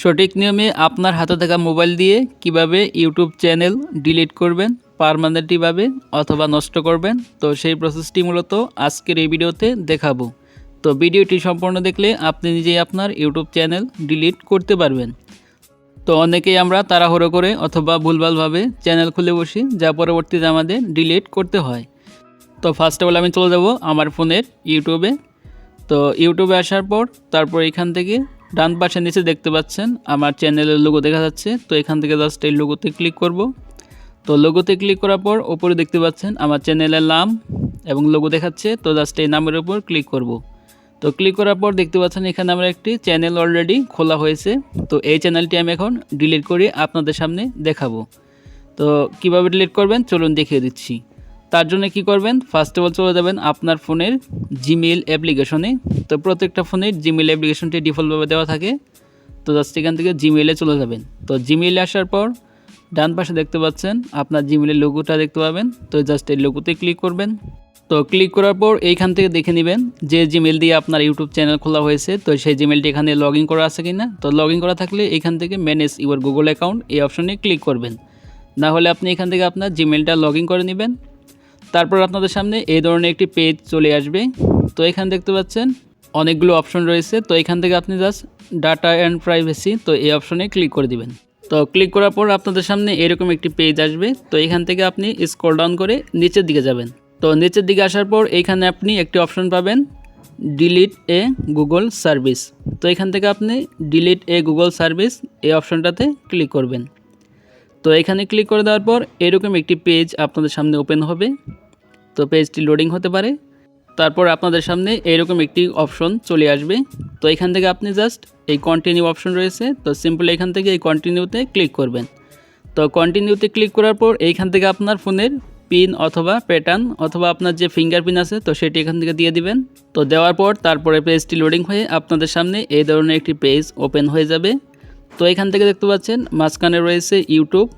সঠিক নিয়মে আপনার হাতে থাকা মোবাইল দিয়ে কীভাবে ইউটিউব চ্যানেল ডিলিট করবেন পারমানেন্টলিভাবে অথবা নষ্ট করবেন, তো সেই প্রসেসটি মূলত আজকের এই ভিডিওতে দেখাবো। তো ভিডিওটি সম্পূর্ণ দেখলে আপনি নিজেই আপনার ইউটিউব চ্যানেল ডিলিট করতে পারবেন। তো অনেকেই আমরা তাড়াহুড়ো করে অথবা ভুলভালভাবে চ্যানেল খুলে বসি, যা পরবর্তীতে আমাদের ডিলিট করতে হয়। তো ফার্স্ট অফ অল আমি চলে যাব আমার ফোনের ইউটিউবে। তো ইউটিউবে আসার পর তারপর এখান থেকে ডান পাশে নিচে দেখতে পাচ্ছেন আমার চ্যানেলের লোগো দেখা যাচ্ছে। তো এখান থেকে জাস্ট এই লোগোতে ক্লিক করব। তো লোগোতে ক্লিক করার পর ওপরে দেখতে পাচ্ছেন আমার চ্যানেলের নাম এবং লোগো দেখাচ্ছে। তো জাস্ট এই নামের উপর ক্লিক করব। তো ক্লিক করার পর দেখতে পাচ্ছেন এখানে আমার একটি চ্যানেল অলরেডি খোলা হয়েছে। তো এই চ্যানেলটি আমি এখন ডিলিট করে আপনাদের সামনে দেখাবো। তো কীভাবে ডিলিট করবেন? চলুন দেখিয়ে দিচ্ছি। তার জন্য কি করবেন? ফার্স্ট অফ অল চলে যাবেন আপনার ফোনের জিমেল অ্যাপ্লিকেশনে তো প্রত্যেকটা ফোনের জিমেল অ্যাপ্লিকেশনটি ডিফল্টভাবে দেওয়া থাকে। তো জাস্ট এখান থেকে জিমেলে চলে যাবেন। তো জিমেলে আসার পর ডান পাশে দেখতে পাচ্ছেন, আপনার জিমেলের লোগোটা দেখতে পাবেন। তো জাস্ট এই লোগোতে ক্লিক করবেন। তো ক্লিক করার পর এইখান থেকে দেখে নেবেন যে জিমেল দিয়ে আপনার ইউটিউব চ্যানেল খোলা হয়েছে। তো সেই জিমেলটি এখানে লগ ইন করা আছে কিনা? তো লগ ইন করা থাকলে এখান থেকে ম্যানেজ ইউর গুগল অ্যাকাউন্ট এই অপশনে ক্লিক করবেন। না হলে আপনি এখান থেকে আপনার জিমেলটা লগ ইন করে নেবেন। তারপর আপনাদের সামনে এই ধরনের একটি পেজ চলে আসবে। তো এখানে দেখতে পাচ্ছেন, অনেকগুলো অপশন রয়েছে। তো এখান থেকে আপনি জাস্ট ডাটা অ্যান্ড প্রাইভেসি তো এই অপশনে ক্লিক করে দিবেন। তো ক্লিক করার পর আপনাদের সামনে এরকম একটি পেজ আসবে। তো এখান থেকে আপনি স্ক্রল ডাউন করে নিচের দিকে যাবেন। তো নিচের দিকে আসার পর এইখানে আপনি একটি অপশন পাবেন ডিলিট এ গুগল সার্ভিস তো এখান থেকে আপনি ডিলিট এ গুগল সার্ভিস এই অপশনটাতে ক্লিক করবেন। তো এখানে ক্লিক করে দেওয়ার পর এরকম একটি পেজ আপনাদের সামনে ওপেন হবে। তো পেজটি লোডিং হতে পারে। তারপর আপনাদের সামনে এরকম একটি অপশন চলে আসবে। তো এখান থেকে আপনি জাস্ট এই কন্টিনিউ অপশন রয়েছে। তো সিম্পল এখান থেকে এই কন্টিনিউতে ক্লিক করবেন। তো কন্টিনিউতে ক্লিক করার পর এইখান থেকে আপনার ফোনের পিন অথবা প্যাটার্ন অথবা আপনার যে ফিঙ্গার পিন আছে, তো সেটি এখান থেকে দিয়ে দিবেন। তো দেওয়ার পর তারপরে পেজটি লোডিং হয়ে আপনাদের সামনে এই ধরনের একটি পেজ ওপেন হয়ে যাবে। তো এখান থেকে দেখতে পাচ্ছেন, মাঝখানে রয়েছে ইউটিউব।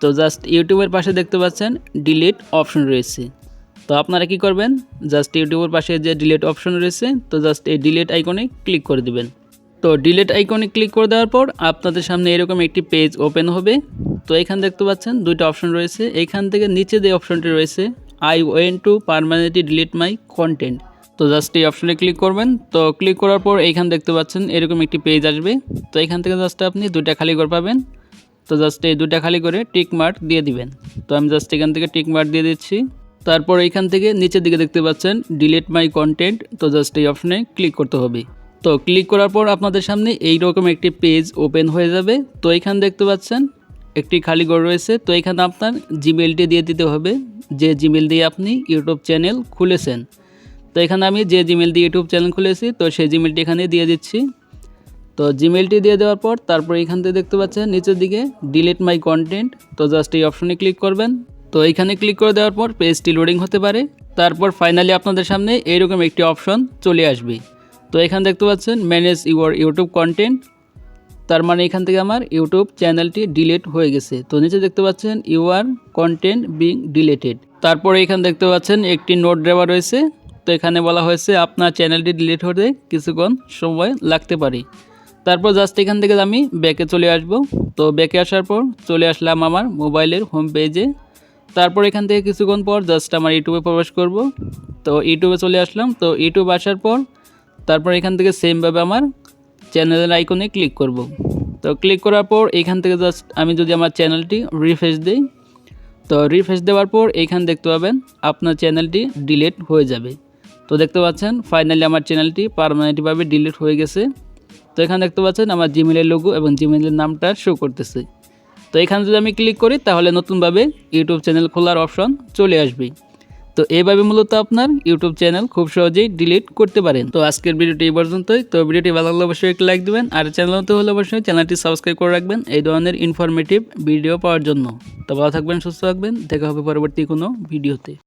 তো জাস্ট ইউটিউবের পাশে দেখতে পাচ্ছেন, ডিলিট অপশন রয়েছে। তো আপনারা কি করবেন, জাস্ট ইউটিউবের পাশে যে ডিলিট অপশন রয়েছে, তো জাস্ট এই ডিলিট আইকনে ক্লিক করে দিবেন। তো ডিলিট আইকনে ক্লিক করে দেওয়ার পর আপনাদের সামনে এরকম একটি পেজ ওপেন হবে। তো এখানে দেখতে পাচ্ছেন, দুইটা অপশন রয়েছে। এখান থেকে নিচে যে অপশনটি রয়েছে, I want to permanently delete my content. তো জাস্ট এই অপশনে ক্লিক করবেন। তো ক্লিক করার পর এইখান দেখতে পাচ্ছেন, এরকম একটি পেজ আসবে। তো এখান থেকে জাস্ট আপনি দুইটা খালি করে পাবেন। তো জাস্ট এই দুইটা খালি করে টিক মার্ক দিয়ে দিবেন। তো আমি জাস্ট এখান থেকে টিক মার্ক দিয়ে দিচ্ছি। তারপর এইখান থেকে নিচের দিকে দেখতে পাচ্ছেন ডিলিট মাই কন্টেন্ট তো জাস্ট এই অপশনে ক্লিক করতে হবে। তো ক্লিক করার পর আপনাদের সামনে এই রকম একটি পেজ ওপেন হয়ে যাবে। তো এইখান দেখতে পাচ্ছেন, একটি খালি ঘর রয়েছে। তো এখানে আপনার জিমেলটি দিয়ে দিতে হবে। যে জিমেল দিয়ে আপনি ইউটিউব চ্যানেল খুলেছেন। তো এখানে আমি যে জিমেল দিয়ে ইউটিউব চ্যানেল খুলেছি, তো সেই জিমেলটি এখানে দিয়ে দিচ্ছি। তো জিমেলটি দিয়ে দেওয়ার পর তারপর এখান থেকে দেখতে পাচ্ছেন, নিচের দিকে ডিলিট মাই কন্টেন্ট তো জাস্ট এই অপশনে ক্লিক করবেন। তো এইখানে ক্লিক করে দেওয়ার পর পেজটি লোডিং হতে পারে। তারপর ফাইনালি আপনাদের সামনে এইরকম একটি অপশন চলে আসবে। তো এখানে দেখতে পাচ্ছেন ম্যানেজ ইউর ইউটিউব কন্টেন্ট তার মানে এখান থেকে আমার ইউটিউব চ্যানেলটি ডিলিট হয়ে গেছে। তো নিচে দেখতে পাচ্ছেন ইউআর কন্টেন্ট বিং ডিলেটেড তারপরে এখানে দেখতে পাচ্ছেন, একটি নোট দেওয়া রয়েছে। তো এখানে বলা হয়েছে, আপনার চ্যানেলটি ডিলিট হতে কিছুক্ষণ সময় লাগতে পারে। তারপর জাস্ট এখান থেকে আমি ব্যাকে চলে আসব। তো ব্যাকে আসার পর চলে আসলাম আমার মোবাইলের হোম পেজে তারপর এখান থেকে কিছুক্ষণ পর জাস্ট আমার ইউটিউবে প্রবেশ করব। তো ইউটিউবে চলে আসলাম। তো ইউটিউব আসার পর তারপর এখান থেকে সেমভাবে আমার চ্যানেলের আইকনে ক্লিক করব। তো ক্লিক করার পর এখান থেকে জাস্ট আমি যদি আমার চ্যানেলটি রিফ্রেশ দিই, তো রিফ্রেশ দেওয়ার পর এইখান দেখতে পাবেন আপনার চ্যানেলটি ডিলিট হয়ে যাবে। তো দেখতে পাচ্ছেন ফাইনালি আমার চ্যানেলটি পারমানেন্টভাবে ডিলিট হয়ে গেছে। তো এখানে দেখতে পাচ্ছেন, আমার জিমেলের লোগো এবং জিমেলের নামটা শো করতেছে। তো এখানে যদি আমি ক্লিক করি, তাহলে নতুনভাবে ইউটিউব চ্যানেল খোলার অপশন চলে আসবে। তো এইভাবে মূলত আপনার ইউটিউব চ্যানেল খুব সহজেই ডিলিট করতে পারেন। তো আজকের ভিডিওটি এই পর্যন্তই। তো ভিডিওটি ভালো লাগলে অবশ্যই একটি লাইক দেবেন। আর চ্যানেল নতুন হলে অবশ্যই চ্যানেলটি সাবস্ক্রাইব করে রাখবেন এই ধরনের ইনফরমেটিভ ভিডিও পাওয়ার জন্য। তো ভালো থাকবেন, সুস্থ থাকবেন। দেখা হবে পরবর্তী কোনো ভিডিওতে।